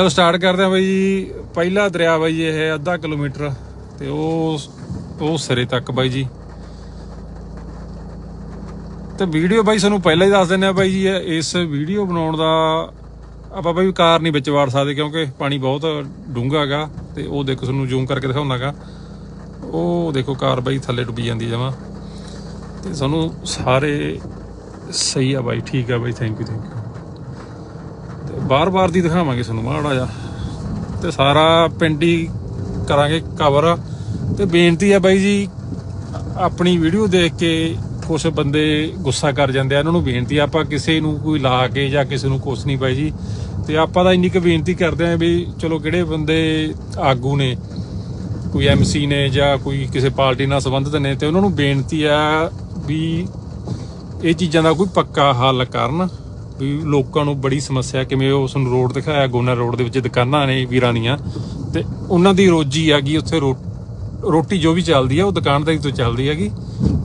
ਚਲੋ ਸਟਾਰਟ ਕਰਦੇ ਆ ਬਾਈ ਜੀ। ਪਹਿਲਾ ਦਰਿਆ ਬਾਈ ਜੀ ਇਹ ਅੱਧਾ ਕਿਲੋਮੀਟਰ ਤੇ ਉਹ ਉਹ ਸਿਰੇ ਤੱਕ ਬਾਈ ਜੀ। ਤੇ ਵੀਡੀਓ ਬਾਈ ਸਾਨੂੰ ਪਹਿਲਾਂ ਹੀ ਦੱਸ ਦਿੰਦੇ ਆ ਬਾਈ ਜੀ ਇਸ ਵੀਡੀਓ ਬਣਾਉਣ ਦਾ ਆਪਾਂ ਬਾਈ ਕਾਰ ਨਹੀਂ ਵਿੱਚ ਵਾੜ ਸਕਦੇ ਕਿਉਂਕਿ ਪਾਣੀ ਬਹੁਤ ਡੂੰਘਾ ਹੈਗਾ ਤੇ ਉਹ ਦੇਖੋ ਤੁਹਾਨੂੰ ਜ਼ੂਮ ਕਰਕੇ ਦਿਖਾਉਂਦਾਗਾ ਉਹ ਦੇਖੋ ਕਾਰ ਬਾਈ ਥੱਲੇ ਡੁੱਬੀ ਜਾਂਦੀ ਜਮਾ। ਤੇ ਸਾਨੂੰ ਸਾਰੇ ਸਹੀ ਆ ਬਾਈ, ਠੀਕ ਆ ਬਾਈ ਥੈਂਕ ਯੂ ਥੈਂਕ ਯੂ ਬਾਰ-ਬਾਰ ਦੀ ਦਿਖਾਵਾਂਗੇ ਤੁਹਾਨੂੰ ਮਾੜਾ ਜਿਹਾ। ਤੇ ਸਾਰਾ ਪਿੰਡ ਹੀ ਕਰਾਂਗੇ ਕਵਰ ਤੇ ਬੇਨਤੀ ਹੈ ਬਾਈ ਜੀ, ਆਪਣੀ ਵੀਡੀਓ ਦੇਖ ਕੇ ਕੁਝ ਬੰਦੇ ਗੁੱਸਾ ਕਰ ਜਾਂਦੇ ਆ, ਇਹਨਾਂ ਨੂੰ ਬੇਨਤੀ ਆਪਾਂ ਕਿਸੇ ਨੂੰ ਕੋਈ ਲਾ ਕੇ ਜਾਂ ਕਿਸੇ ਨੂੰ ਕੁਛ ਨਹੀਂ ਬਾਈ ਜੀ। ਤੇ ਆਪਾਂ ਤਾਂ ਇੰਨੀ ਕੁ ਬੇਨਤੀ ਕਰਦੇ ਆਂ ਵੀ ਚਲੋ ਕਿਹੜੇ ਬੰਦੇ ਆਗੂ ਨੇ, ਕੋਈ ਐਮਸੀ ਨੇ ਜਾਂ ਕੋਈ ਕਿਸੇ ਪਾਰਟੀ ਨਾਲ ਸੰਬੰਧਿਤ ਨੇ, ਤੇ ਉਹਨਾਂ ਨੂੰ ਬੇਨਤੀ ਆ ਵੀ ਇਹ ਚੀਜ਼ਾਂ ਦਾ ਕੋਈ ਪੱਕਾ ਹੱਲ ਕਰਨ। ਵੀ ਲੋਕਾਂ ਨੂੰ ਬੜੀ ਸਮੱਸਿਆ, ਕਿਵੇਂ ਉਸ ਨੂੰ ਰੋਡ ਦਿਖਾਇਆ, ਗੋਨਾ ਰੋਡ ਦੇ ਵਿੱਚ ਦੁਕਾਨਾਂ ਨੇ ਵੀਰਾਂ ਦੀਆਂ, ਤੇ ਉਹਨਾਂ ਦੀ ਰੋਜੀ ਹੈਗੀ ਉੱਥੇ ਰੋ- ਰੋਟੀ ਜੋ ਵੀ ਚੱਲਦੀ ਆ, ਉਹ ਦੁਕਾਨਦਾਰੀ ਤੋਂ ਚੱਲਦੀ ਹੈਗੀ,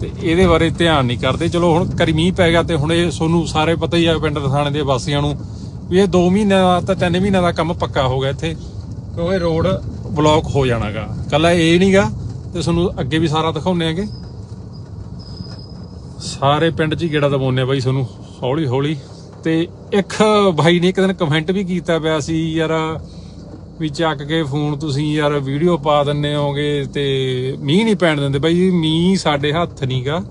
ਤੇ ਇਹਦੇ ਬਾਰੇ ਧਿਆਨ ਨਹੀਂ ਕਰਦੇ। ਚਲੋ ਹੁਣ ਕਰੀ ਮੀਂਹ ਪੈ ਗਿਆ ਤੇ ਹੁਣ ਇਹ ਤੁਹਾਨੂੰ ਸਾਰੇ ਪਤਾ ਹੀ ਆ ਪਿੰਡ ਰਸਾਣੇ ਦੇ ਵਾਸੀਆਂ ਨੂੰ ਵੀ ਇਹ 2 ਮਹੀਨਿਆਂ ਦਾ ਤਾਂ 3 ਮਹੀਨਿਆਂ ਦਾ ਕੰਮ ਪੱਕਾ ਹੋ ਗਿਆ ਇੱਥੇ ਕਿਉਂਕਿ ਰੋਡ ਬਲੌਕ ਹੋ ਜਾਣਾਗਾ। ਕੱਲਾ ਇਹ ਨਹੀਂਗਾ ਤੇ ਤੁਹਾਨੂੰ ਅੱਗੇ ਵੀ ਸਾਰਾ ਦਿਖਾਉਂਦੇ ਆਂਗੇ ਸਾਰੇ ਪਿੰਡ 'ਚ ਹੀ ਗੇੜਾ ਦਵਾਉਂਦੇ ਆ ਬਾਈ ਤੁਹਾਨੂੰ ਹੌਲੀ ਹੌਲੀ ਤੇ ਇੱਕ ਭਾਈ ਨੇ ਇੱਕ ਦਿਨ ਕਮੈਂਟ ਵੀ ਕੀਤਾ ਪਿਆ ਸੀ, ਯਾਰ ਵੀ ਚੱਕ ਕੇ ਫੋਨ ਤੁਸੀਂ ਯਾਰ ਵੀਡੀਓ ਪਾ ਦਿੰਨੇ ਹੋਗੇ ਤੇ ਮੀਂਹ ਨਹੀਂ ਪੈਣ ਦਿੰਦੇ। ਬਾਈ ਮੀਂਹ ਸਾਡੇ ਹੱਥ ਨਹੀਂਗਾ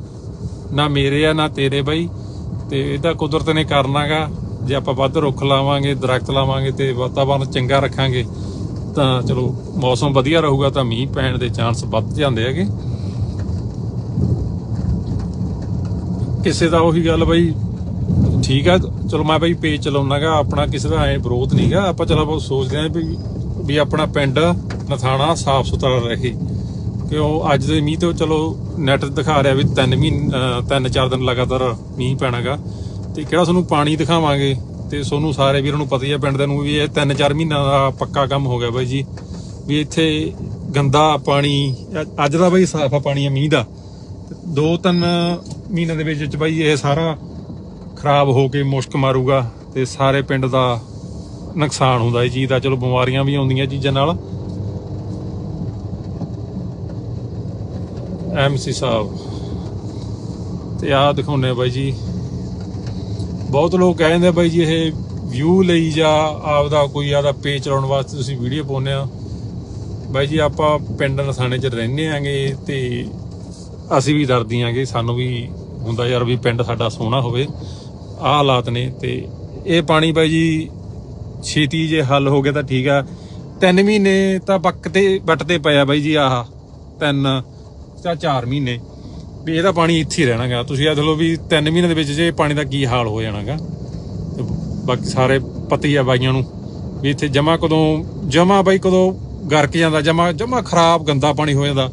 ਨਾ ਮੇਰੇ ਆ, ਨਾ ਤੇਰੇ ਬਾਈ। ਤੇ ਇਹ ਤਾਂ ਕੁਦਰਤ ਨੇ ਕਰਨਾਗਾ। ਜੇ ਆਪਾਂ ਵੱਧ ਰੁੱਖ ਲਾਵਾਂਗੇ, ਦਰਖਤ ਲਾਵਾਂਗੇ ਤੇ ਵਾਤਾਵਰਨ ਚੰਗਾ ਰੱਖਾਂਗੇ, ਤਾਂ ਚਲੋ ਮੌਸਮ ਵਧੀਆ ਰਹੂਗਾ, ਤਾਂ ਮੀਂਹ ਪੈਣ ਦੇ ਚਾਂਸ ਵੱਧ ਜਾਂਦੇ ਹੈਗੇ। ਕਿਸੇ ਦਾ ਉਹੀ ਗੱਲ ਬਾਈ ਠੀਕ ਆ, ਚਲੋ ਮੈਂ ਬਾਈ ਪੇਜ ਚਲਾਉਣਾਗਾ ਆਪਣਾ ਕਿਸੇ ਦਾ ਐ ਵਿਰੋਧ ਨਹੀਂਗਾ ਆਪਾਂ ਚਲੋ ਬਹੁਤ ਸੋਚਦੇ ਆਂ ਵੀ ਵੀ ਆਪਣਾ ਪਿੰਡ ਨਥਾਣਾ ਸਾਫ਼ ਸੁਥਰਾ ਰਹੇ। ਕਿ ਉਹ ਅੱਜ ਦੇ ਮੀਂਹ ਤੋਂ ਚਲੋ ਨੈਟ ਦਿਖਾ ਰਿਹਾ ਵੀ ਤਿੰਨ ਮਹੀਨੇ, ਅਹ ਤਿੰਨ ਚਾਰ ਦਿਨ ਲਗਾਤਾਰ ਮੀਂਹ ਪੈਣਾਗਾ ਤੇ ਕਿਹੜਾ ਤੁਹਾਨੂੰ ਪਾਣੀ ਦਿਖਾਵਾਂਗੇ? ਤੇ ਤੁਹਾਨੂੰ ਸਾਰੇ ਵੀਰਾਂ ਨੂੰ ਪਤਾ ਹੀ ਹੈ ਪਿੰਡ ਦੇ ਨੂੰ ਵੀ ਇਹ ਤਿੰਨ ਚਾਰ ਮਹੀਨਿਆਂ ਦਾ ਪੱਕਾ ਕੰਮ ਹੋ ਗਿਆ ਬਾਈ ਜੀ। ਵੀ ਇੱਥੇ ਗੰਦਾ ਪਾਣੀ, ਅੱਜ ਦਾ ਬਾਈ ਸਾਫਾ ਪਾਣੀ ਆ ਮੀਂਹ ਦਾ। ਦੋ ਤਿੰਨ ਮਹੀਨਿਆਂ ਦੇ ਵਿੱਚ ਵਿੱਚ ਬਾਈ ਇਹ ਸਾਰਾ ਖਰਾਬ ਹੋ ਕੇ ਮੁਸ਼ਕ ਮਾਰੂਗਾ ਤੇ ਸਾਰੇ ਪਿੰਡ ਦਾ ਨੁਕਸਾਨ ਹੁੰਦਾ ਇਹ ਚੀਜ਼ ਦਾ ਚਲੋ ਬਿਮਾਰੀਆਂ ਵੀ ਆਉਂਦੀਆਂ ਚੀਜ਼ਾਂ ਨਾਲ। ਐਮਸੀ ਸਾਹਿਬ, ਤੇ ਆਹ ਦਿਖਾਉਨੇ ਆ ਬਾਈ ਜੀ। ਬਹੁਤ ਲੋਕ ਕਹਿੰਦੇ ਆ ਬਾਈ ਜੀ, ਇਹ ਵਿਊ ਲਈ ਜਾਂ ਆਪਦਾ ਕੋਈ ਆਦਾ ਪੇਜ ਚਲਾਉਣ ਵਾਸਤੇ ਤੁਸੀਂ ਵੀਡੀਓ ਪਾਉਂਦੇ ਆ। ਬਾਈ ਜੀ, ਆਪਾਂ ਪਿੰਡ ਨਸਾਣੇ 'ਚ ਰਹਿੰਦੇ ਆਂਗੇ ਤੇ ਅਸੀਂ ਵੀ ਡਰਦੀ ਆਂਗੇ। ਸਾਨੂੰ ਵੀ ਹੁੰਦਾ ਯਾਰ ਵੀ ਪਿੰਡ ਸਾਡਾ ਸੋਹਣਾ ਹੋਵੇ। ਆਹ ਹਾਲਾਤ ਨੇ ਤੇ ਇਹ ਪਾਣੀ ਬਾਈ ਜੀ ਛੇਤੀ ਜੇ ਹੱਲ ਹੋ ਗਿਆ ਤਾਂ ਠੀਕ ਆ। ਤਿੰਨ ਮਹੀਨੇ ਤਾਂ ਬੱਕ ਤੇ ਵੱਟ ਤੇ ਪਿਆ ਬਾਈ ਜੀ ਆਹ, ਤਿੰਨ ਜਾਂ ਚਾਰ ਮਹੀਨੇ। ਵੀ ਇਹਦਾ ਪਾਣੀ ਇੱਥੇ ਹੀ ਰਹਿਣਾਗਾ। ਤੁਸੀਂ ਇਹ ਦੇਖ ਲਓ ਵੀ ਤਿੰਨ ਮਹੀਨੇ ਦੇ ਵਿੱਚ ਜੇ ਪਾਣੀ ਦਾ ਕੀ ਹਾਲ ਹੋ ਜਾਣਾਗਾ। ਤੇ ਬਾਕੀ ਸਾਰੇ ਪਤੀ ਆ ਬਾਈਆਂ ਨੂੰ। ਵੀ ਇੱਥੇ ਜਮਾ ਕਦੋਂ, ਜਮਾ ਬਾਈ ਕਦੋਂ ਗਰਕ ਜਾਂਦਾ, ਜਮਾ ਜਮਾ ਖਰਾਬ ਗੰਦਾ ਪਾਣੀ ਹੋ ਜਾਂਦਾ।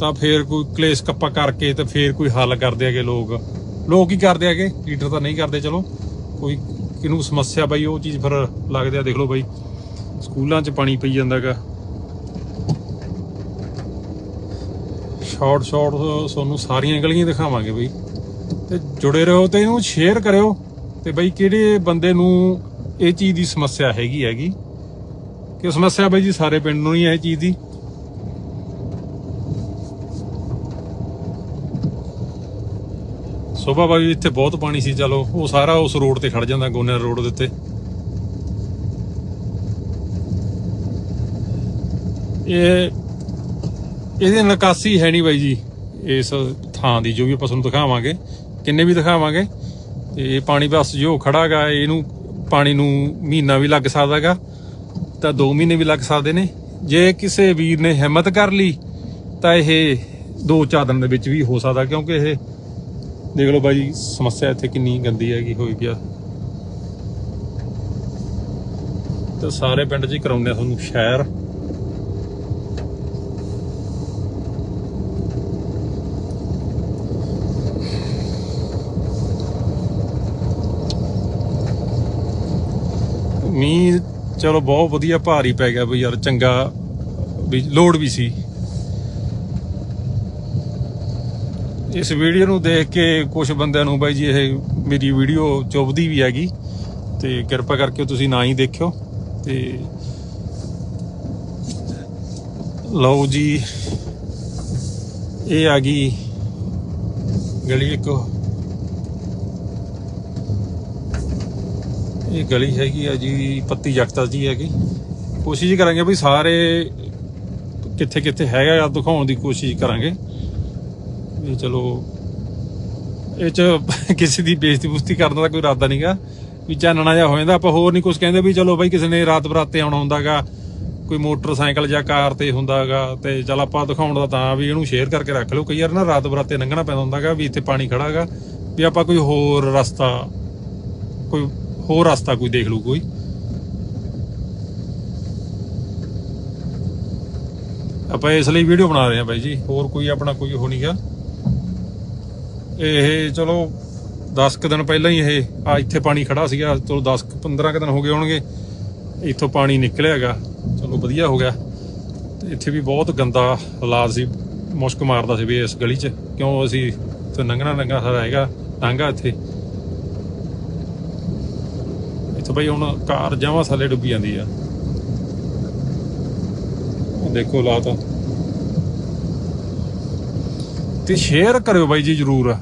ਤਾਂ ਫੇਰ ਕੋਈ ਕਲੇਸ਼ ਕੱਪਾ ਕਰਕੇ ਤੇ ਫੇਰ ਕੋਈ ਹੱਲ ਕਰਦੇ ਹੈਗੇ ਲੋਕ। ਲੋਕ ਕੀ ਕਰਦੇ ਹੈਗੇ? ਲੀਡਰ ਤਾਂ ਨਹੀਂ ਕਰਦੇ, ਚਲੋ। ਕੋਈ ਕਿਨੂੰ ਸਮੱਸਿਆ ਬਾਈ, ਉਹ ਚੀਜ਼ ਫਿਰ ਲੱਗਦੇ ਆ, ਦੇਖ ਲਓ ਬਾਈ। ਸਕੂਲਾਂ 'ਚ ਪਾਣੀ ਪਈ ਜਾਂਦਾਗਾ ਸ਼ਾਰਟ ਸ਼ਾਰਟ ਤੁਹਾਨੂੰ ਸਾਰੀਆਂ ਗਲੀਆਂ ਦਿਖਾਵਾਂਗੇ ਬਈ। ਤੇ ਜੁੜੇ ਰਹੋ ਤੇ ਇਹਨੂੰ ਸ਼ੇਅਰ ਕਰਿਓ। ਤੇ ਬਈ, ਕਿਹੜੇ ਬੰਦੇ ਨੂੰ ਇਹ ਚੀਜ਼ ਦੀ ਸਮੱਸਿਆ ਹੈਗੀ ਹੈਗੀ? ਕਿ ਸਮੱਸਿਆ ਬਈ ਜੀ, ਸਾਰੇ ਪਿੰਡ ਨੂੰ ਹੀ ਹੈ ਇਹ ਚੀਜ਼ ਦੀ। ਸੋਭਾ ਬਾਈ ਇੱਥੇ ਬਹੁਤ ਪਾਣੀ ਸੀ, ਚਲੋ, ਉਹ ਸਾਰਾ ਉਸ ਰੋਡ ਤੇ ਖੜ ਜਾਂਦਾ, ਗੋਨਿਆ ਰੋਡ ਦੇ ਉੱਤੇ। ਇਹ, ਇਹਦੀ ਨਿਕਾਸੀ ਹੈ ਨਹੀਂ ਬਾਈ ਜੀ, ਇਸ ਥਾਂ ਦੀ, ਜੋ ਵੀ ਆਪਾਂ ਤੁਹਾਨੂੰ ਦਿਖਾਵਾਂਗੇ, ਕਿੰਨੇ ਵੀ ਦਿਖਾਵਾਂਗੇ। ਤੇ ਇਹ ਪਾਣੀ ਬਸ ਜੋ ਖੜਾਗਾ ਇਹਨੂੰ ਪਾਣੀ ਨੂੰ ਮਹੀਨਾ ਵੀ ਲੱਗ ਸਕਦਾਗਾ ਤਾਂ 2 ਮਹੀਨੇ ਵੀ ਲੱਗ ਸਕਦੇ ਨੇ। ਜੇ ਕਿਸੇ ਵੀਰ ਨੇ ਹਿੰਮਤ ਕਰ ਲਈ, ਤਾਂ ਇਹ ਦੋ ਚਾਰ ਦਿਨ ਦੇ ਵਿੱਚ ਵੀ ਹੋ ਸਕਦਾ, ਕਿਉਂਕਿ ਇਹ ਦੇਖ ਲਓ ਬਾਈ, ਸਮੱਸਿਆ ਇੱਥੇ ਕਿੰਨੀ ਗੰਦੀ ਹੈਗੀ ਹੋਈ ਪਿਆ ਤੇ ਸਾਰੇ ਪਿੰਡ 'ਚ ਹੀ ਕਰਾਉਂਦੇ ਆ ਤੁਹਾਨੂੰ ਸ਼ਹਿਰ। ਮੀਂਹ ਚਲੋ ਬਹੁਤ ਵਧੀਆ ਭਾਰੀ ਪੈ ਗਿਆ ਬਈ ਯਾਰ, ਚੰਗਾ ਵੀ ਲੋਡ ਵੀ ਸੀ। ਇਸ ਵੀਡੀਓ ਨੂੰ ਦੇਖ ਕੇ ਕੁਝ ਬੰਦਿਆਂ ਨੂੰ ਬਾਈ ਜੀ ਇਹ ਮੇਰੀ ਵੀਡੀਓ ਚੁੱਭਦੀ ਵੀ ਹੈਗੀ ਤੇ ਕਿਰਪਾ ਕਰਕੇ ਤੁਸੀਂ ਨਾ ਹੀ ਦੇਖਿਓ ਤੇ ਲਓ ਜੀ, ਇਹ ਆ ਗਈ ਗਲੀ ਇੱਕ। ਇਹ ਗਲੀ ਹੈਗੀ ਆ ਜੀ ਪੱਤੀ ਜਗਤਾ ਜੀ ਹੈਗੀ। ਕੋਸ਼ਿਸ਼ ਕਰਾਂਗੇ ਵੀ ਸਾਰੇ ਕਿੱਥੇ ਕਿੱਥੇ ਹੈਗਾ ਆ ਦਿਖਾਉਣ ਦੀ ਕੋਸ਼ਿਸ਼ ਕਰਾਂਗੇ। ਵੀ ਚਲੋ, ਇਹ ਚ ਕਿਸੇ ਦੀ ਬੇਇੱਜ਼ਤੀ ਬੁਸਤੀ ਕਰਨ ਦਾ ਕੋਈ ਇਰਾਦਾ ਨਹੀਂਗਾ ਵੀ ਚਾਨਣਾ ਜਿਹਾ ਹੋ ਜਾਂਦਾ, ਆਪਾਂ ਹੋਰ ਨਹੀਂ ਕੁਝ ਕਹਿੰਦੇ ਵੀ ਚਲੋ ਬਾਈ ਕਿਸੇ ਨੇ ਰਾਤ ਬਰਾਤੇ ਆਉਣਾ ਹੁੰਦਾਗਾ, ਕੋਈ ਮੋਟਰਸਾਈਕਲ ਜਾਂ ਕਾਰ ਤੇ ਹੁੰਦਾਗਾ ਤੇ ਚਲ ਆਪਾਂ ਦਿਖਾਉਣ ਦਾ ਤਾਂ ਵੀ ਇਹਨੂੰ ਸ਼ੇਅਰ ਕਰਕੇ ਰੱਖ ਲਓ। ਕਈ ਵਾਰ ਨਾ ਰਾਤ ਬਰਾਤੇ ਲੰਘਣਾ ਪੈਂਦਾ ਹੁੰਦਾਗਾ ਵੀ ਇੱਥੇ ਪਾਣੀ ਖੜਾਗਾ ਵੀ ਆਪਾਂ ਕੋਈ ਹੋਰ ਰਸਤਾ, ਕੋਈ ਹੋਰ ਰਸਤਾ ਕੋਈ ਦੇਖ ਲੂ ਕੋਈ। ਆਪਾਂ ਇਸ ਲਈ ਵੀਡੀਓ ਬਣਾ ਰਹੇ ਹਾਂ ਬਾਈ ਜੀ, ਹੋਰ ਕੋਈ ਆਪਣਾ ਕੋਈ ਉਹ ਨਹੀਂਗਾ ਇਹ ਚਲੋ 10 ਕੁ ਦਿਨ ਪਹਿਲਾਂ ਹੀ ਇਹ ਆ ਇੱਥੇ ਪਾਣੀ ਖੜਾ ਸੀਗਾ, ਚਲੋ 10 ਕੁ 15 ਕੁ ਦਿਨ ਹੋ ਗਏ ਹੋਣਗੇ। ਇੱਥੋਂ ਪਾਣੀ ਨਿਕਲਿਆ ਹੈਗਾ। ਚਲੋ ਵਧੀਆ ਹੋ ਗਿਆ। ਤੇ ਇੱਥੇ ਵੀ ਬਹੁਤ ਗੰਦਾ ਹਾਲਾਤ ਸੀ, ਮੁਸ਼ਕ ਮਾਰਦਾ ਸੀ ਵੀ ਇਸ ਗਲੀ 'ਚ। ਕਿਉਂ ਅਸੀਂ ਤੇ ਲੰਘਣਾ ਲੰਘਾ ਸਾਰਾ ਹੈਗਾ ਟਾਂਗਾ ਇੱਥੇ। ਇੱਥੇ ਬਈ ਹੁਣ ਕਾਰ ਜਮਾਂ ਥੱਲੇ ਡੁੱਬੀ ਜਾਂਦੀ ਆ। ਦੇਖੋ ਲਾਤ ਤੇ ਸ਼ੇਅਰ ਕਰਿਓ ਬਾਈ ਜੀ ਜਰੂਰ।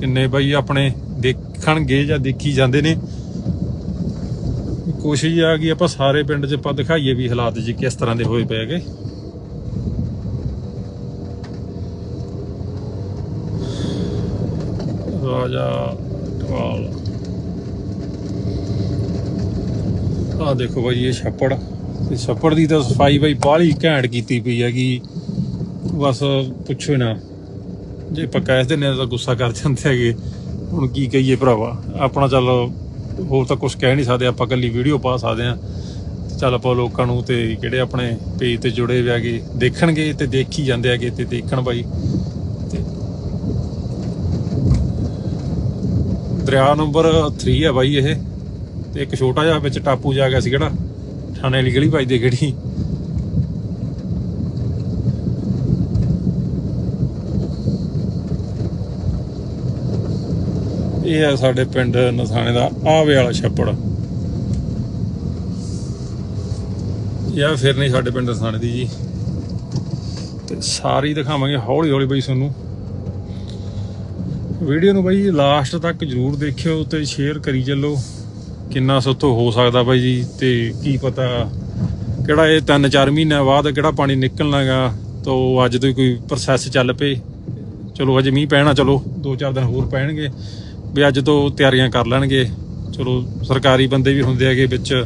ਕਿੰਨੇ ਬਾਈ ਆਪਣੇ ਦੇਖਣਗੇ ਜਾਂ ਦੇਖੀ ਜਾਂਦੇ ਨੇ। ਕੋਸ਼ਿਸ਼ ਆ ਗਈ ਆਪਾਂ ਸਾਰੇ ਪਿੰਡ 'ਚ ਆਪਾਂ ਦਿਖਾਈਏ ਵੀ ਹਾਲਾਤ ਜੀ ਕਿਸ ਤਰ੍ਹਾਂ ਦੇ ਹੋਏ ਪਏ ਗਏ ਰਾਜਾ ਟਵਾਲ। ਆ ਦੇਖੋ ਬਾਈ ਇਹ ਛੱਪੜ। ਤੇ ਛੱਪੜ ਦੀ ਤਾਂ ਸਫ਼ਾਈ ਬਾਈ ਬਾਹਲੀ ਘੈਂਟ ਕੀਤੀ ਪਈ ਹੈਗੀ। ਬਸ ਪੁੱਛੋ ਨਾ। ਜੇ ਆਪਾਂ ਕਹਿ ਦਿੰਦੇ ਹਾਂ ਤਾਂ ਗੁੱਸਾ ਕਰ ਜਾਂਦੇ ਹੈਗੇ। ਹੁਣ ਕੀ ਕਹੀਏ ਭਰਾਵਾ? ਆਪਣਾ ਚੱਲ, ਹੋਰ ਤਾਂ ਕੁਝ ਕਹਿ ਨਹੀਂ ਸਕਦੇ। ਆਪਾਂ ਕੱਲੀ ਵੀਡੀਓ ਪਾ ਸਕਦੇ ਆ ਚੱਲ ਆਪਾਂ ਲੋਕਾਂ ਨੂੰ ਤੇ ਜਿਹੜੇ ਆਪਣੇ ਪੇਜ ਤੇ ਜੁੜੇ ਹੋਏ ਹੈਗੇ, ਦੇਖਣਗੇ ਤੇ ਦੇਖੀ ਜਾਂਦੇ ਹੈਗੇ ਤੇ ਦੇਖਣ ਬਾਈ। ਤੇ ਦਰਿਆ ਨੰਬਰ 3 ਹੈ ਬਾਈ ਇਹ। ਤੇ ਇੱਕ ਛੋਟਾ ਜਿਹਾ ਵਿੱਚ ਟਾਪੂ ਜਾ ਗਿਆ ਸੀ ਕਿਹੜਾ? ਥਾਣੇ ਵਾਲੀ ਗਲੀ ਵੱਜਦੀ ਕਿਹੜੀ ਇਹ ਆ ਸਾਡੇ ਪਿੰਡ ਨਸਾਣੇ ਦਾ, ਆਵੇ ਵਾਲਾ ਛੱਪੜ। ਇਹ ਫਿਰ ਨਹੀਂ ਸਾਡੇ ਪਿੰਡ ਨਸਾਣੇ ਦੀ ਜੀ। ਤੇ ਸਾਰੀ ਦਿਖਾਵਾਂਗੇ ਹੌਲੀ ਹੌਲੀ ਬਈ ਤੁਹਾਨੂੰ। ਵੀਡੀਓ ਨੂੰ ਬਾਈ ਲਾਸਟ ਤੱਕ ਜਰੂਰ ਦੇਖਿਓ ਤੇ ਸ਼ੇਅਰ ਕਰੀ ਚੱਲੋ। ਕਿੰਨਾ ਸੋਤੋਂ ਹੋ ਸਕਦਾ ਬਾਈ ਜੀ ਤੇ ਕੀ ਪਤਾ ਕਿਹੜਾ ਇਹ 3-4 ਮਹੀਨਿਆਂ ਬਾਅਦ ਕਿਹੜਾ ਪਾਣੀ ਨਿਕਲਣਾਗਾ, ਤੋ ਅੱਜ ਤੋਂ ਕੋਈ ਪ੍ਰੋਸੈਸ ਚੱਲ ਪਏ। ਚਲੋ ਅਜੇ ਮੀਂਹ ਪੈਣਾ, ਚਲੋ 2-4 ਦਿਨ ਹੋਰ ਪੈਣਗੇ। ਵੀ ਅੱਜ ਤੋਂ ਤਿਆਰੀਆਂ ਕਰ ਲੈਣਗੇ। ਚਲੋ, ਸਰਕਾਰੀ ਬੰਦੇ ਵੀ ਹੁੰਦੇ ਹੈਗੇ ਵਿੱਚ।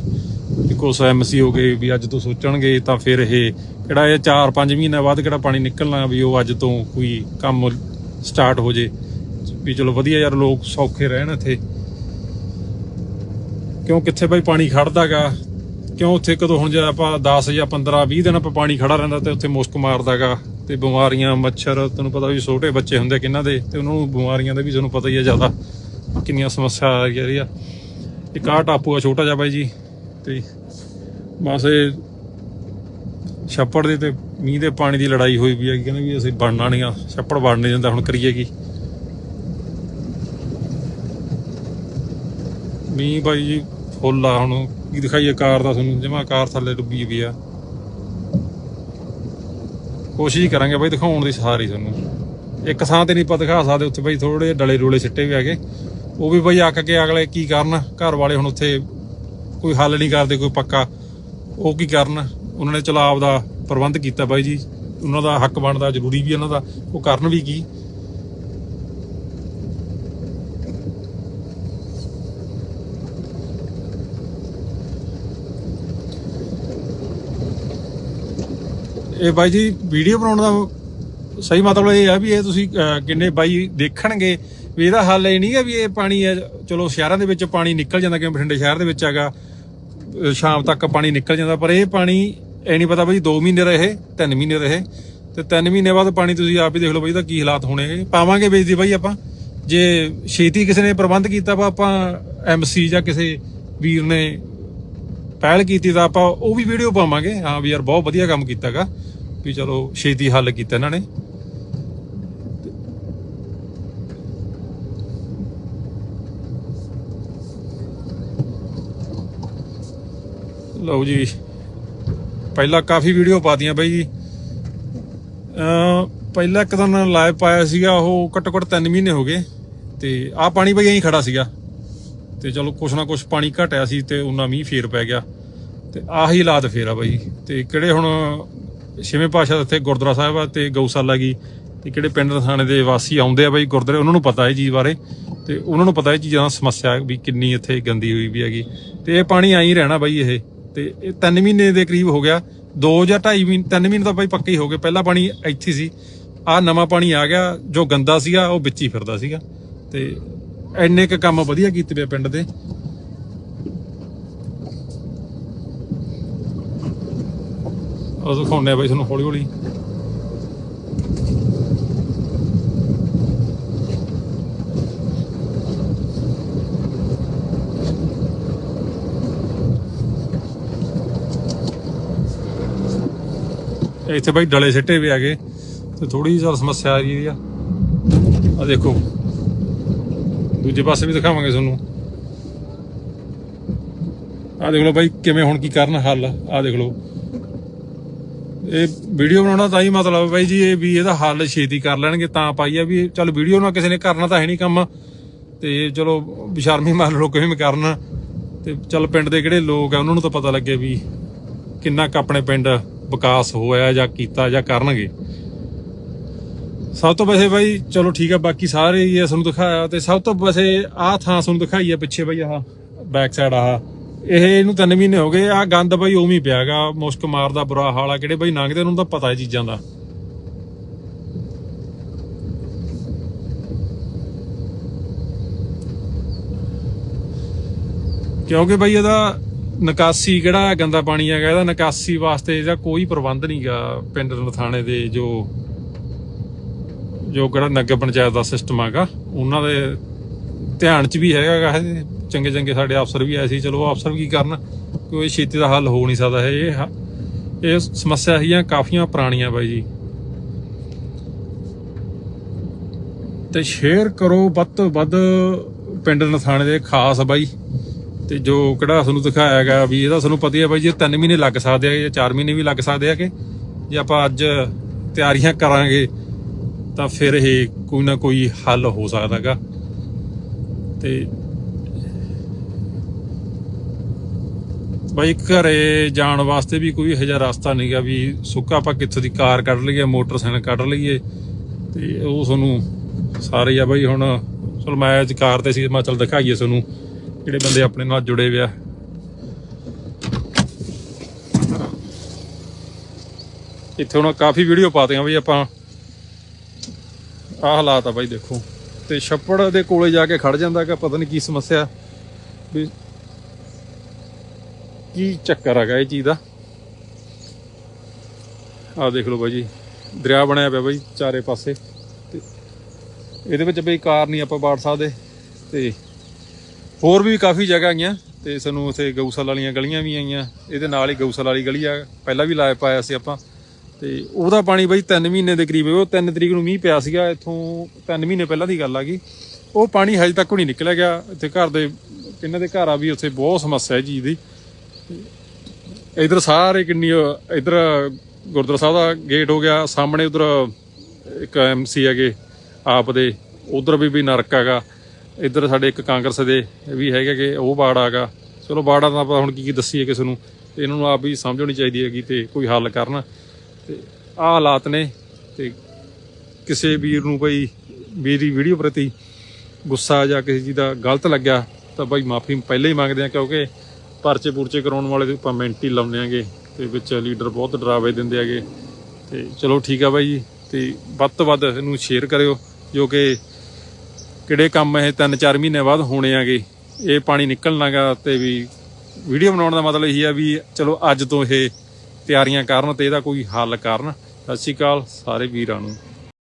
ਵੀ ਕੁਛ ਐਮਸੀ ਹੋ ਗਏ ਵੀ ਅੱਜ ਤੋਂ ਸੋਚਣਗੇ ਤਾਂ ਫਿਰ ਇਹ ਕਿਹੜਾ ਇਹ 4-5 ਮਹੀਨਿਆਂ ਬਾਅਦ ਕਿਹੜਾ ਪਾਣੀ ਨਿਕਲਣਾ ਵੀ ਉਹ ਅੱਜ ਤੋਂ ਕੋਈ ਕੰਮ ਸਟਾਰਟ ਹੋ ਜੇ। ਵੀ ਚਲੋ ਵਧੀਆ ਯਾਰ, ਲੋਕ ਸੌਖੇ ਰਹਿਣ ਇੱਥੇ। ਕਿਉਂ ਕਿੱਥੇ ਬਾਈ ਪਾਣੀ ਖੜਦਾਗਾ? ਕਿਉਂ ਉੱਥੇ ਕਦੋਂ ਹੁਣ ਜੇ ਆਪਾਂ 10 ਜਾਂ 15 20 ਦਿਨ ਆਪਾਂ ਪਾਣੀ ਖੜਾ ਰਹਿੰਦਾ ਤੇ ਉੱਥੇ ਮੁਸ਼ਕ ਮਾਰਦਾਗਾ। ਤੇ ਬਿਮਾਰੀਆਂ, ਮੱਛਰ ਤੁਹਾਨੂੰ ਪਤਾ ਵੀ ਛੋਟੇ ਬੱਚੇ ਹੁੰਦੇ ਕਿੰਨਾਂ ਦੇ, ਤੇ ਉਹਨਾਂ ਨੂੰ ਬਿਮਾਰੀਆਂ ਦਾ ਵੀ ਤੁਹਾਨੂੰ ਪਤਾ ਹੀ ਹੈ ਜ਼ਿਆਦਾ। ਕਿੰਨੀਆਂ ਸਮੱਸਿਆ ਆ ਰਹੀ ਆ। ਇੱਕ ਆਹ ਟਾਪੂ ਆ, ਛੋਟਾ ਜਿਹਾ ਬਾਈ ਜੀ, ਤੇ ਬਸ ਇਹ ਛੱਪੜ ਦੇ ਤੇ ਮੀਂਹ ਦੇ ਪਾਣੀ ਦੀ ਲੜਾਈ ਹੋਈ ਵੀ ਹੈ ਕਹਿੰਦੇ ਵੀ ਅਸੀਂ ਬਣਨਾ ਨਹੀਂ ਆ, ਛੱਪੜ ਬਣ ਨਹੀਂ ਜਾਂਦਾ ਹੁਣ ਕਰੀਏ ਕੀ? ਮੀਂਹ ਬਾਈ ਜੀ ਫੁੱਲ ਆ, ਹੁਣ ਕੀ ਦਿਖਾਈਏ ਕਾਰ ਦਾ ਤੁਹਾਨੂੰ, ਜਮਾ ਕਾਰ ਥੱਲੇ ਡੁੱਬੀ ਵੀ ਆ। ਕੋਸ਼ਿਸ਼ ਕਰਾਂਗੇ ਬਾਈ ਦਿਖਾਉਣ ਦੀ ਸਾਰੀ ਤੁਹਾਨੂੰ। ਇੱਕ ਥਾਂ ਤੇ ਨਹੀਂ ਆਪਾਂ ਦਿਖਾ ਸਕਦੇ, ਉੱਥੇ ਬਾਈ ਥੋੜੇ ਡਲੇ ਰੋਲੇ ਸਿੱਟੇ ਵੀ ਹੈਗੇ। ਉਹ ਵੀ ਬਾਈ ਅੱਕ ਕੇ ਅਗਲੇ ਕੀ ਕਰਨ? ਘਰ ਵਾਲੇ ਹੁਣ ਉੱਥੇ ਕੋਈ ਹੱਲ ਨਹੀਂ ਕਰਦੇ, ਕੋਈ ਪੱਕਾ। ਉਹ ਕੀ ਕਰਨ? ਉਹਨਾਂ ਨੇ ਚਲਾ ਆਪਦਾ ਪ੍ਰਬੰਧ ਕੀਤਾ ਬਾਈ ਜੀ। ਉਹਨਾਂ ਦਾ ਹੱਕ ਬਣਦਾ, ਜ਼ਰੂਰੀ ਵੀ ਉਹਨਾਂ ਦਾ। ਉਹ ਕਰਨ ਵੀ ਕੀ? ਇਹ ਬਾਈ ਜੀ, ਵੀਡੀਓ ਬਣਾਉਣ ਦਾ ਸਹੀ ਮਤਲਬ ਇਹ ਆ ਵੀ ਇਹ ਤੁਸੀਂ ਕਿੰਨੇ ਬਾਈ ਦੇਖਣਗੇ। ਵੀ ਇਹਦਾ ਹੱਲ ਇਹ ਨਹੀਂ ਹੈ ਵੀ ਇਹ ਪਾਣੀ ਹੈ, ਚਲੋ ਸ਼ਹਿਰਾਂ ਦੇ ਵਿੱਚ ਪਾਣੀ ਨਿਕਲ ਜਾਂਦਾ ਕਿਉਂ ਬਠਿੰਡੇ ਸ਼ਹਿਰ ਦੇ ਵਿੱਚ ਹੈਗਾ ਸ਼ਾਮ ਤੱਕ ਪਾਣੀ ਨਿਕਲ ਜਾਂਦਾ, ਪਰ ਇਹ ਪਾਣੀ ਇਹ ਨਹੀਂ ਪਤਾ ਬਈ 2 ਮਹੀਨੇ ਰਹੇ 3 ਮਹੀਨੇ ਰਹੇ, ਤੇ 3 ਮਹੀਨੇ ਬਾਅਦ ਪਾਣੀ ਤੁਸੀਂ ਆਪ ਹੀ ਦੇਖ ਲਓ ਬਈ ਇਹਦਾ ਕੀ ਹਾਲਾਤ ਹੋਣੇ ਪਾਵਾਂਗੇ ਵੇਚਦੀ ਬਾਈ ਆਪਾਂ। ਜੇ ਛੇਤੀ ਕਿਸੇ ਨੇ ਪ੍ਰਬੰਧ ਕੀਤਾ ਵਾ, ਆਪਾਂ ਐਮਸੀ ਜਾਂ ਕਿਸੇ ਵੀਰ ਨੇ ਪਹਿਲ ਕੀਤੀ, ਤਾਂ ਆਪਾਂ ਉਹ ਵੀ ਵੀਡੀਓ ਪਾਵਾਂਗੇ। ਹਾਂ ਵੀ ਯਾਰ ਬਹੁਤ ਵਧੀਆ ਕੰਮ ਕੀਤਾਗਾ, ਵੀ ਚਲੋ ਛੇਤੀ ਹੱਲ ਕੀਤਾ ਇਹਨਾਂ ਨੇ। ਲਓ ਜੀ, ਪਹਿਲਾਂ ਕਾਫੀ ਵੀਡੀਓ ਪਾਤੀਆਂ ਬਾਈ ਜੀ। ਪਹਿਲਾਂ ਇੱਕ ਦਿਨ ਲਾਈਵ ਪਾਇਆ ਸੀਗਾ, ਉਹ ਘੱਟੋ ਘੱਟ 3 ਮਹੀਨੇ ਹੋ ਗਏ। ਤੇ ਆਹ ਪਾਣੀ ਬਈ ਐਂ ਖੜਾ ਸੀਗਾ। ਤੇ ਚਲੋ ਕੁਛ ਨਾ ਕੁਛ ਪਾਣੀ ਘਟਿਆ ਸੀ ਤੇ ਉਹਨਾਂ ਮੀਂਹ ਫੇਰ ਪੈ ਗਿਆ। ਤੇ ਆਹੀ ਹਾਲਾਤ ਫੇਰ ਆ ਬਾਈ। ਤੇ ਕਿਹੜੇ ਹੁਣ ਛੇਵੇਂ ਪਾਸ਼ਾ ਦੇ ਇੱਥੇ ਗੁਰਦੁਆਰਾ ਸਾਹਿਬ ਆ ਤੇ ਗਊਸ਼ਾਲਾ ਗਈ ਤੇ ਕਿਹੜੇ ਪਿੰਡ ਥਾਣੇ ਦੇ ਵਾਸੀ ਆਉਂਦੇ ਆ ਬਾਈ ਗੁਰਦੁਆਰੇ, ਉਹਨਾਂ ਨੂੰ ਪਤਾ ਹੈ ਚੀਜ਼ ਬਾਰੇ। ਤੇ ਉਹਨਾਂ ਨੂੰ ਪਤਾ ਹੈ ਚੀਜ਼ਾਂ ਦਾ ਸਮੱਸਿਆ ਵੀ ਕਿੰਨੀ ਇੱਥੇ ਗੰਦੀ ਹੋਈ ਵੀ ਹੈਗੀ। ਤੇ ਇਹ ਪਾਣੀ ਆਈ ਰਹਿਣਾ ਬਾਈ ਇਹ। ਤੇ ਇਹ 3 ਮਹੀਨੇ ਦੇ ਕਰੀਬ ਹੋ ਗਿਆ। 2 ਜਾਂ 2.5 ਮਹੀਨੇ 3 ਮਹੀਨੇ ਤਾਂ ਬਾਈ ਪੱਕੇ ਹੀ ਹੋ ਗਏ। ਪਹਿਲਾ ਪਾਣੀ ਇੱਥੇ ਸੀ। ਆ ਨਵਾਂ ਪਾਣੀ ਆ ਗਿਆ, ਜੋ ਗੰਦਾ ਸੀਗਾ, ਉਹ ਵਿੱਚ ਹੀ ਫਿਰਦਾ ਸੀਗਾ। ਤੇ ਇੰਨੇ ਕ ਕੰਮ ਵਧੀਆ ਕੀਤੇ ਪਏ ਪਿੰਡ ਦੇ। ਉਹ ਦਿਖਾਉਂਦੇ ਬਾਈ ਤੁਹਾਨੂੰ ਹੌਲੀ ਹੌਲੀ ਇੱਥੇ ਬਾਈ ਡਲੇ ਸਿੱਟੇ ਵੀ ਹੈਗੇ। ਤੇ ਥੋੜੀ ਜਿਹੀ ਚੱਲ ਸਮੱਸਿਆ ਆ ਰਹੀ ਆ। ਆ ਦੇਖੋ। ਦੂਜੇ ਪਾਸੇ ਵੀ ਦਿਖਾਵਾਂਗੇ ਤੁਹਾਨੂੰ। ਆ ਦੇਖ ਲਓ ਬਾਈ ਕਿਵੇਂ ਹੁਣ ਕੀ ਕਰਨ ਹੱਲ। ਆ ਦੇਖ ਲਓ। ਇਹ ਵੀਡੀਓ ਬਣਾਉਣਾ ਤਾਂ ਹੀ ਮਤਲਬ ਬਾਈ ਜੀ ਇਹ ਵੀ ਇਹਦਾ ਹੱਲ ਛੇਤੀ ਕਰ ਲੈਣਗੇ ਤਾਂ ਪਾਈ ਆ ਵੀ ਚੱਲ ਵੀਡੀਓ ਨਾਲ ਕਿਸੇ ਨੇ ਕਰਨਾ ਤਾਂ ਹੈ ਨਹੀਂ ਕੰਮ। ਤੇ ਚਲੋ ਬਿਸ਼ਰਮੀ ਮਾਰ ਲੋ ਕਿਵੇਂ ਵੀ ਕਰਨ। ਤੇ ਚੱਲ ਪਿੰਡ ਦੇ ਕਿਹੜੇ ਲੋਕ ਆ, ਉਹਨਾਂ ਨੂੰ ਤਾਂ ਪਤਾ ਲੱਗੇ ਵੀ ਕਿੰਨਾ ਕੁ ਆਪਣੇ ਪਿੰਡ ਵਿਕਾਸ ਹੋਇਆ ਜਾਂ ਕੀਤਾ ਜਾਂ ਕਰਨਗੇ। ਸਭ ਤੋਂ ਵੈਸੇ ਬਾਈ, ਚਲੋ ਠੀਕ ਆ, ਬਾਕੀ ਸਾਰੇ ਹੀ ਤੁਹਾਨੂੰ ਦਿਖਾਇਆ ਤੇ ਸਭ ਤੋਂ ਵੈਸੇ ਆਹ ਥਾਂ ਤੁਹਾਨੂੰ ਦਿਖਾਈ ਆ ਪਿੱਛੇ ਬਾਈ ਆਹ ਬੈਕ ਸਾਈਡ ਆਹ। ਇਹ ਇਹਨੂੰ ਤਿੰਨ ਮਹੀਨੇ ਹੋ ਗਏ ਆ ਗੰਦ ਬਾਈ ਉਵੇਂ ਹੀ ਪਿਆਗਾ ਮੁਸ਼ਕ ਮਾਰਦਾ, ਬੁਰਾ ਹਾਲ ਆ, ਕਿਹੜੇ ਬਾਈ ਲੰਘਦੇ ਉਹਨੂੰ ਤਾਂ ਪਤਾ ਇਹ ਚੀਜ਼ਾਂ ਦਾ। ਕਿਉਂਕਿ ਬਾਈ ਇਹਦਾ ਨਿਕਾਸੀ ਕਿਹੜਾ ਗੰਦਾ ਪਾਣੀ ਹੈਗਾ? ਇਹਦਾ ਨਿਕਾਸੀ ਵਾਸਤੇ ਇਹਦਾ ਕੋਈ ਪ੍ਰਬੰਧ ਨਹੀਂਗਾ ਪਿੰਡ ਨਥਾਣੇ ਦੇ ਜੋ ਜੋ ਕਿਹੜਾ ਨਗਰ ਪੰਚਾਇਤ ਦਾ ਸਿਸਟਮ ਹੈਗਾ। ਉਹਨਾਂ ਦੇ ਧਿਆਨ 'ਚ ਵੀ ਹੈਗਾ ਇਹ। ਚੰਗੇ ਚੰਗੇ ਸਾਡੇ ਅਫਸਰ ਵੀ ਆਏ ਸੀ, ਚਲੋ ਉਹ ਅਫਸਰ ਕੀ ਕਰਨ? ਕੋਈ ਛੇਤੀ ਦਾ ਹੱਲ ਹੋ ਨਹੀਂ ਸਕਦਾ ਹੈ ਇਹ ਇਹ ਸਮੱਸਿਆ ਹੈਗੀਆਂ ਕਾਫੀਆਂ ਪੁਰਾਣੀਆਂ ਬਾਈ ਜੀ। ਤੇ ਸ਼ੇਅਰ ਕਰੋ ਵੱਧ ਤੋਂ ਵੱਧ ਪਿੰਡ ਨਥਾਣੇ ਦੇ ਖਾਸ ਬਾਈ। ਤੇ ਜੋ ਕਿਹੜਾ ਤੁਹਾਨੂੰ ਦਿਖਾਇਆ ਗਿਆ ਵੀ ਇਹਦਾ ਤੁਹਾਨੂੰ ਪਤਾ ਹੀ ਹੈ ਬਾਈ ਜੀ 3 ਮਹੀਨੇ ਲੱਗ ਸਕਦੇ ਆ ਜਾਂ 4 ਮਹੀਨੇ ਵੀ ਲੱਗ ਸਕਦੇ ਆ ਕਿ? ਜੇ ਆਪਾਂ ਅੱਜ ਤਿਆਰੀਆਂ ਕਰਾਂਗੇ, ਤਾਂ ਫਿਰ ਇਹ ਕੋਈ ਨਾ ਕੋਈ ਹੱਲ ਹੋ ਸਕਦਾ ਸਕਦਾਗਾ। ਤੇ ਬਾਈ ਘਰੇ ਜਾਣ ਵਾਸਤੇ ਵੀ ਕੋਈ ਇਹੋ ਜਿਹਾ ਰਸਤਾ ਨਹੀਂਗਾ ਵੀ ਸੁੱਕਾ ਆਪਾਂ ਕਿੱਥੋਂ ਦੀ ਕਾਰ ਕੱਢ ਲਈਏ, ਮੋਟਰਸਾਈਕਲ ਕੱਢ ਲਈਏ। ਤੇ ਉਹ ਤੁਹਾਨੂੰ ਸਾਰੇ ਆ ਬਾਈ ਹੁਣ, ਚਲ ਮੈਂ ਅੱਜ ਕਾਰ ਤੇ ਸੀ, ਮੈਂ ਚਲ ਦਿਖਾਈਏ ਤੁਹਾਨੂੰ। ਜਿਹੜੇ ਬੰਦੇ ਆਪਣੇ ਨਾਲ ਜੁੜੇ ਹੋਏ ਆ। ਇੱਥੇ ਹੁਣ ਕਾਫੀ ਵੀਡੀਓ ਪਾਤੀਆਂ ਬਈ ਆਪਾਂ। ਆਹ ਹਾਲਾਤ ਆ ਬਾਈ ਦੇਖੋ। ਤੇ ਛੱਪੜ ਦੇ ਕੋਲੇ ਜਾ ਕੇ ਖੜ ਜਾਂਦਾ ਕਿ ਪਤਾ ਨਹੀਂ ਕੀ ਸਮੱਸਿਆ। ਵੀ ਕੀ ਚੱਕਰ ਹੈਗਾ ਇਹ ਚੀਜ਼ ਦਾ? ਆਹ ਦੇਖ ਲਓ ਬਾਈ ਜੀ, ਦਰਿਆ ਬਣਿਆ ਪਿਆ ਬਾਈ ਚਾਰੇ ਪਾਸੇ। ਤੇ ਇਹਦੇ ਵਿੱਚ ਬਈ ਕਾਰ ਨਹੀਂ ਆਪਾਂ ਬਾੜ ਸਕਦੇ। ਤੇ ਹੋਰ ਵੀ ਕਾਫੀ ਜਗ੍ਹਾ ਆਈਆਂ ਤੇ ਸਾਨੂੰ ਉਥੇ ਗਊਸ਼ਾਲਾ ਵਾਲੀਆਂ ਗਲੀਆਂ ਵੀ ਆਈਆਂ। ਇਹਦੇ ਨਾਲ ਹੀ ਗਊਸ਼ਾਲਾ ਵਾਲੀ ਗਲੀ ਆ, ਪਹਿਲਾਂ ਵੀ ਲਾਇ ਪਾਇਆ ਸੀ ਆਪਾਂ। ਤੇ ਉਹਦਾ ਪਾਣੀ ਬਾਈ 3 ਮਹੀਨੇ ਦੇ ਕਰੀਬ ਉਹ 3 ਤਰੀਕ ਨੂੰ ਮੀਂਹ ਪਿਆ ਸੀਗਾ, ਇੱਥੋਂ 3 ਮਹੀਨੇ ਪਹਿਲਾਂ ਦੀ ਗੱਲ ਆ ਗਈ। ਉਹ ਪਾਣੀ ਹਜੇ ਤੱਕ ਨਹੀਂ ਨਿਕਲਿਆ ਗਿਆ। ਇੱਥੇ ਘਰ ਦੇ, ਇਹਨਾਂ ਦੇ ਘਰ ਆ ਵੀ ਉੱਥੇ ਬਹੁਤ ਸਮੱਸਿਆ ਹੈ ਜੀ ਦੀ। ਇਧਰ ਸਾਰੇ ਕਿੰਨੀ, ਇਧਰ ਗੁਰਦੁਆਰਾ ਸਾਹਿਬ ਦਾ ਗੇਟ ਹੋ ਗਿਆ। ਸਾਹਮਣੇ ਉਧਰ ਇੱਕ ਐਮਸੀ ਹੈਗੇ, ਆਪ ਦੇ। ਉਧਰ ਵੀ ਵੀ ਨਰਕ ਹੈਗਾ। ਇੱਧਰ ਸਾਡੇ ਇੱਕ ਕਾਂਗਰਸ ਦੇ ਵੀ ਹੈਗੇ ਕਿ ਉਹ ਬਾੜ ਹੈਗਾ ਚਲੋ ਬਾੜਾਂ ਤਾਂ ਆਪਾਂ ਹੁਣ ਕੀ ਕੀ ਦੱਸੀਏ ਕਿਸੇ ਨੂੰ। ਤੇ ਇਹਨਾਂ ਨੂੰ ਆਪ ਵੀ ਸਮਝ ਹੋਣੀ ਚਾਹੀਦੀ ਹੈਗੀ ਤੇ ਕੋਈ ਹੱਲ ਕਰਨ। ਤੇ ਆਹ ਹਾਲਾਤ ਨੇ ਤੇ ਕਿਸੇ ਵੀਰ ਨੂੰ ਬਈ ਮੇਰੀ ਵੀਡੀਓ ਪ੍ਰਤੀ ਗੁੱਸਾ ਜਾਂ ਕਿਸੇ ਚੀਜ਼ ਦਾ ਗਲਤ ਲੱਗਿਆ ਤਾਂ ਬਾਈ ਮਾਫੀ ਪਹਿਲਾਂ ਹੀ ਮੰਗਦੇ ਆ ਕਿਉਂਕਿ ਪਰਚੇ ਪੁਰਚੇ ਕਰਾਉਣ ਵਾਲੇ ਦੇ ਆਪਾਂ ਮਿੰਟ ਹੀ ਲਾਉਂਦੇ ਆਂਗੇ ਤੇ ਵਿੱਚ ਲੀਡਰ ਬਹੁਤ ਡਰਾਵੇ ਦਿੰਦੇ ਹੈਗੇ। ਤੇ ਚਲੋ ਠੀਕ ਆ ਬਾਈ ਜੀ। ਤੇ ਵੱਧ ਤੋਂ ਵੱਧ ਇਹਨੂੰ ਸ਼ੇਅਰ ਕਰਿਓ ਜੋ ਕਿ ਕਿਹੜੇ ਕੰਮ ਇਹ 3-4 ਮਹੀਨੇ ਬਾਅਦ ਹੋਣੇ ਆਗੇ? ਇਹ ਪਾਣੀ ਨਿਕਲਣਾਗਾ ਤੇ ਵੀ ਵੀਡੀਓ ਬਣਾਉਣ ਦਾ ਮਤਲਬ ਇਹ ਆ ਵੀ ਚਲੋ ਅੱਜ ਤੋਂ ਇਹ ਤਿਆਰੀਆਂ ਕਰਨ ਤੇ ਇਹਦਾ ਕੋਈ ਹੱਲ ਕਰਨ। ਸਤਿ ਸ਼੍ਰੀ ਅਕਾਲ ਸਾਰੇ ਵੀਰਾਂ ਨੂੰ।